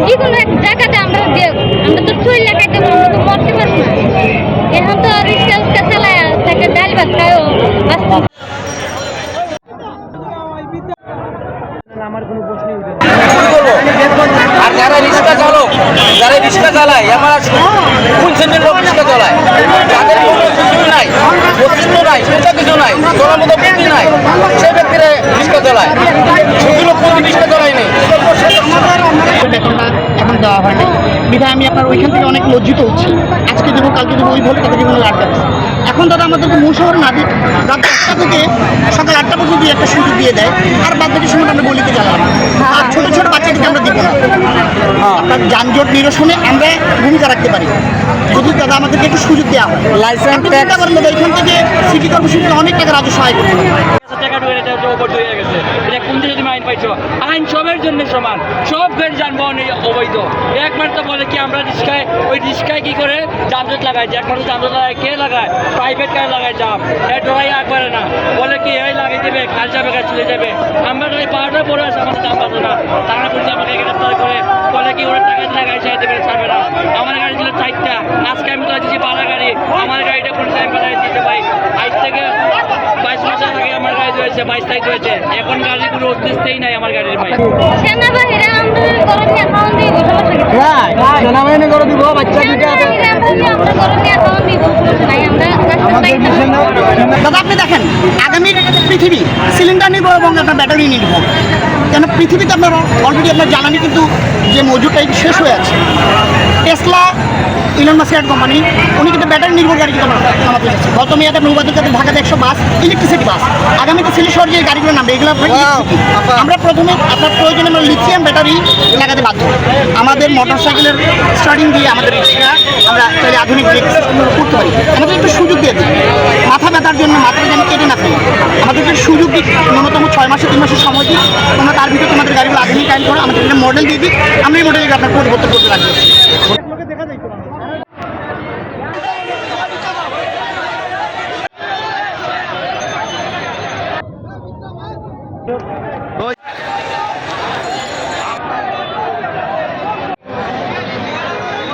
যে কোনো এক জায়গাতে আমরা দিয়ে আমরা তো চুল লাগাইতে আমরা তো মরতে পারব না। এখন তো রিক্সা উস্কা চালায় থেকে ডাল ভাত খায়ও বাঁচতে আর যারা রিক্সা চালক যারা রিক্সা চালায় আমার কোন শ্রেণির লোক রিক্সা চালায় যাদের কোনো কিছু নাই প্রতিষ্ঠ নাই সেটা কিছু নাই মতো রিক্সা শুধু সেগুলো প্রতি রিক্সা চালায়নি বেতনটা এখন দেওয়া হয় নাই। বিধায় আমি আপনার ওইখান থেকে অনেক লজ্জিত হচ্ছি। আজকে দেবো কালকে দেবো ওই বলে তাদের জীবনে আটকা দিচ্ছে এখন দাদা আমাদেরকে মূল শহর না দিক রাত দশটা থেকে সকাল আটটা পর্যন্ত দিয়ে একটা সুযোগ দিয়ে দেয়। আর বাদ বাকি সময়টা আমরা বলিতে জ্বালাম। আর ছোটো ছোটো বাচ্চাদেরকে আমরা দিব না। আপনার যানজট নিরসনে আমরা ভূমিকা রাখতে পারি। যদি দাদা আমাদেরকে একটু সুযোগ দেওয়া হয়। লাইসেন্স চিন্তা করেন দাদা এখান থেকে সিটি কর্পোরেশন অনেক টাকা রাজস্ব আয় করতে পারে টাকা ঢুকে হয়ে গেছে। এটা কোন আইন সবের জন্য সমান। সব গাড়ি যানবাহন অবৈধ। একমাত্র বলে কি আমরা রিক্সায় ওই রিক্সায় কি করে যানজট লাগাই যে একমাত্র যানজট লাগায়, কে লাগায়? প্রাইভেট কার লাগায় জাম এ ডরাই একবারে না। বলে কি, এই লাগিয়ে দেবে কাজ যাবে কাজ চলে যাবে। আমরা তো এই পাহাড়টা পড়ে আছে, আমাদের দাম পাবো না। তারা বলছে, আমাকে গ্রেফতার করে। বলে কি, ওরা টাকা দিলে গাড়ি চাইতে পারে ছাড়বে না। আমার গাড়ি ছিল চারটা। আজকে আমি তো দিচ্ছি বারো গাড়ি। আমার গাড়িটা পুলিশ আমি পালাই দিতে পাই আজ থেকে বাইশ বছর আগে আমার গাড়ি হয়েছে বাইশ তারিখ হয়েছে। এখন গাড়িগুলো অস্তিত্বই নাই আমার গাড়ির ভাই সেনাবাহিনী করে দিব। বাচ্চা দাদা আপনি দেখেন আগামী পৃথিবী সিলিন্ডার নিব এবং আপনার ব্যাটারি নিব। কেন পৃথিবীতে আপনার অলরেডি আপনার জ্বালানি কিন্তু যে মজুরটা শেষ হয়ে আছে। ইলন মাসিয়ার কোম্পানি উনি কিন্তু ব্যাটারি নির্ভর গাড়ি কিন্তু আমাদের গত মেয়াদে নৌবাদী কাছে ঢাকাতে একশো বাস ইলেকট্রিসিটি বাস। আগামীতে সিলেট শহর যে গাড়িগুলো নামবে এগুলো আমরা প্রথমে আপনার প্রয়োজনে আমরা লিথিয়াম ব্যাটারি লাগাতে বাধ্য। আমাদের মোটর সাইকেলের স্টার্টিং দিয়ে আমাদের রিক্সা আমরা চাইলে আধুনিক ব্রেক করতে পারি। আমাদের একটু সুযোগ দিয়ে দিই মাথা ব্যথার জন্য মাথাটা যেন কেটে না ফেলি। আমাদেরকে সুযোগ দিক ন্যূনতম ছয় মাসে তিন মাসের সময় দিই তোমরা তার ভিতরে তোমাদের গাড়িগুলো আধুনিক আইন করো আমাদের মডেল দিয়ে দিই আমরা এই মডেলকে আপনার পরিবর্তন করতে লাগবে